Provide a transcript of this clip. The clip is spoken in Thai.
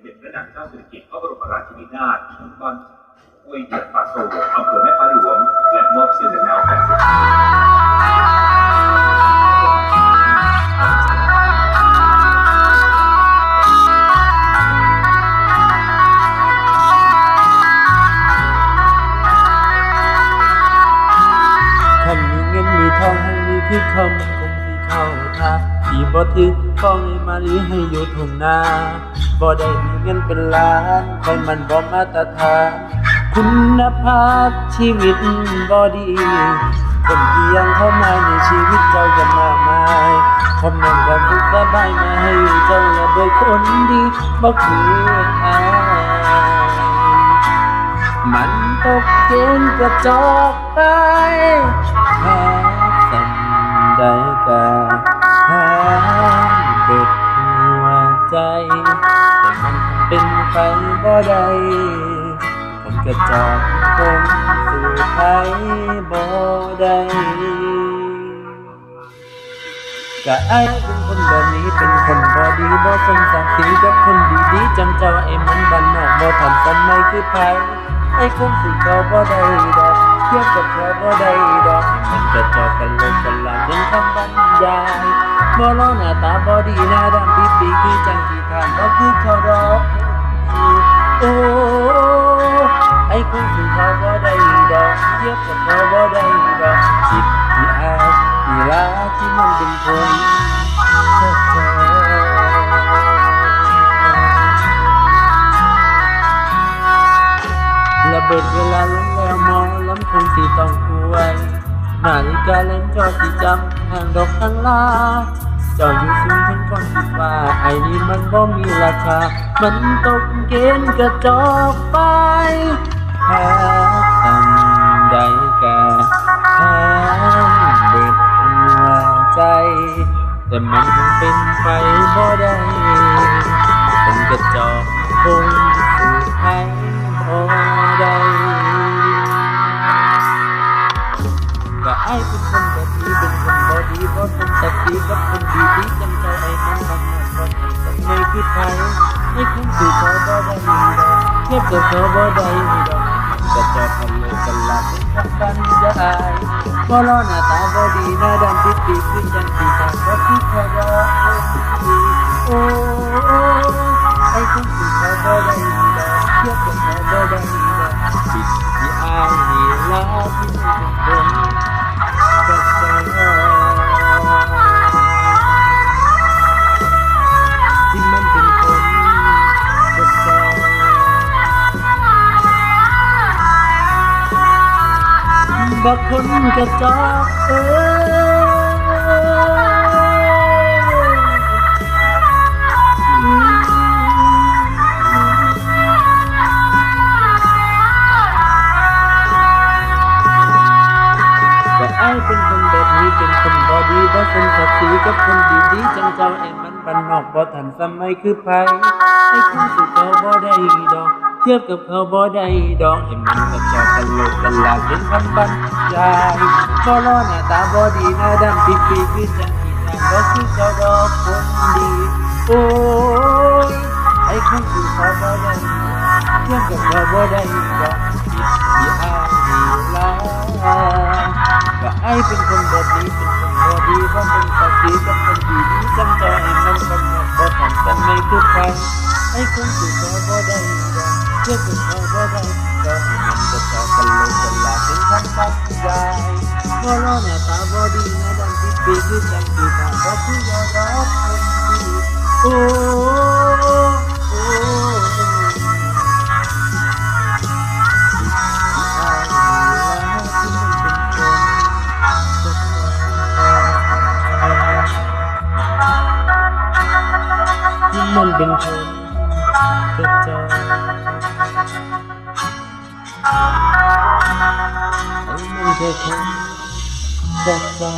เด็จพระนางเจ้าสิริกิติ์พระบรมราชินีนาถบ้านห้วยจัดป่าโซอำเภอแม่ฟ้าหลวง และมอบเสื้อกันหนาวแปดสิคันมีเงินมีทองให้มีคือคำ ค่าที่บ่ถึงฟ้องให้มาหรือให้อยู่ทุ่งนาบ่ได้มีเงินเป็นล้านคนมันบ่มาตรฐานคุณภาพชีวิตบ่ดี คนที่ยังเข้ามาในชีวิตเจ้าจะมากมายความนั่งความสุขสบายมาให้เจ้าและโดยคนดีบ่คืออายมันตกเกณฑ์กระจอกไป เป็นบ่ได้คนกระจอกคงสู่ไทยบ่ได้ก็ไอ้เป็นคนแบบนี้เป็นคนบ่ดีบ่สมศักดิ์ศรีกับคนดีๆจำเจ้าไอ้มันบ้านนอกบ่ทันสมัยคือไผไอ้คงสิเขาบ่ได้ดอกเทียบกับเขาบ่ได้ดอกมันกระจอกกันลงกันลางยังคำบรรยายบ่รอหน้าตาบ่ดีหน้าดำปีปีคือจังที่ทานบ่คือเขาดอก ไอ้คงสิเขาบ่ได้ดอกเทียบกับเขาบ่ได้ดอกจิตที่อาที่ลาที่มันเป็นคนกระจระเบิดเวลาล้มแล้วมองล้ำคงสีต้องป่วยนาฬิกาเล่นจอสีจำห่างดอกข้างลาจ้าอยู่สูงถึงก่อนคิดว่าไอ้นี่มันบ่มีราคา มันตกเกณฑ์กระจอกไป แต่มันคงเป็นไปบ่ได้เป็นกระจอกคงสู่ไทยบ่ได้ก็ไอ้เป็นคนแบบนี้เป็นคนบอดีบ่สมศักดิ์ศรีกับคนดีดีจำใจไอ้มันทำงานบ่ให้กับในคือไทยไอ้คงสู่เขาบ่ได้ดอกเทียบกับเขาบ่ได้ดอก ก็จอกกันเลยกันลาเป็นคำบรรยายบ่รอหน้าตาบอดีหน้าดำติดติดขึ้นจังสีทางบ่คือเขาดอกโอ้ไอ้คงสู่เขาบ่ได้ดอกเทียบกับเขาบ่ได้ดอกปิดที่อายนี่ลาที่ไม่เป็นคน บักคนกระจอกเอ้ก็อายเป็นคนแบบนี้เป็นคนบอดีบ่สมศักดิ์ศรีกับคนดีๆจังเจ้าไอ้มันบ้านนอกบ่ทันสมัยคือไผไอ้คนสุเขาบ่ได้ดอก เทียบกับเขาบ่ได้ดอกไอ้มัน กระจอกกันโลกกันลาเป็นคำบรรยายบ่รอหน้าตาบ่ดีหน้าดำปิดปีคือจังที่ทางบ่คือเขาดอกคนดีโอ้ยไอ้คนสุเขาบ่ได้เทียบกับเขาบ่ได้ดอกผิดที่อายดีลา ให้มันเธอคงสักฟ้า